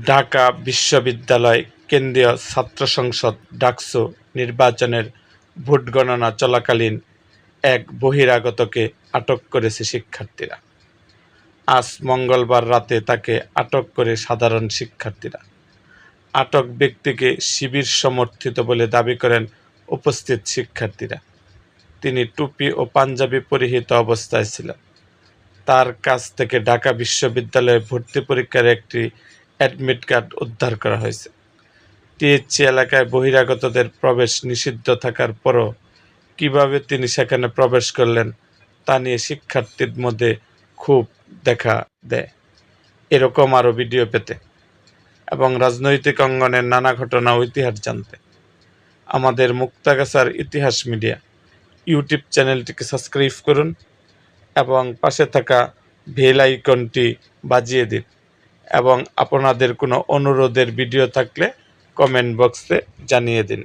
ঢাকা বিশ্ববিদ্যালয় কেন্দ্রীয় ছাত্র সংসদ ডাকসু নির্বাচনের ভোট গণনা চলাকালীন এক বহিরাগতকে আটক করেছে শিক্ষার্থীরা। আজ মঙ্গলবার রাতে তাকে আটক করে সাধারণ শিক্ষার্থীরা। আটক ব্যক্তিকে শিবির সমর্থিত বলে দাবি করেন উপস্থিত শিক্ষার্থীরা। তিনি টুপি ও পাঞ্জাবি পরিহিত অবস্থায় ছিলেন। তার কাছ থেকে ঢাকা বিশ্ববিদ্যালয়ে ভর্তি পরীক্ষার একটি অ্যাডমিট কার্ড উদ্ধার করা হয়েছে। টিএইচসি এলাকায় বহিরাগতদের প্রবেশ নিষিদ্ধ থাকার পরও কীভাবে তিনি সেখানে প্রবেশ করলেন, তা নিয়ে শিক্ষার্থীর মধ্যে খুব দেখা দেয়। এরকম আরও ভিডিও পেতে এবং রাজনৈতিক অঙ্গনের নানা ঘটনা ও ইতিহাস জানতে। আমাদের মুক্তাগাছার ইতিহাস মিডিয়া ইউটিউব চ্যানেলটিকে সাবস্ক্রাইব করুন এবং পাশে থাকা বেল আইকনটি বাজিয়ে দিন। এবং আপনাদের কোনো অনুরোধের ভিডিও থাকলে কমেন্ট বক্সে জানিয়ে দিন।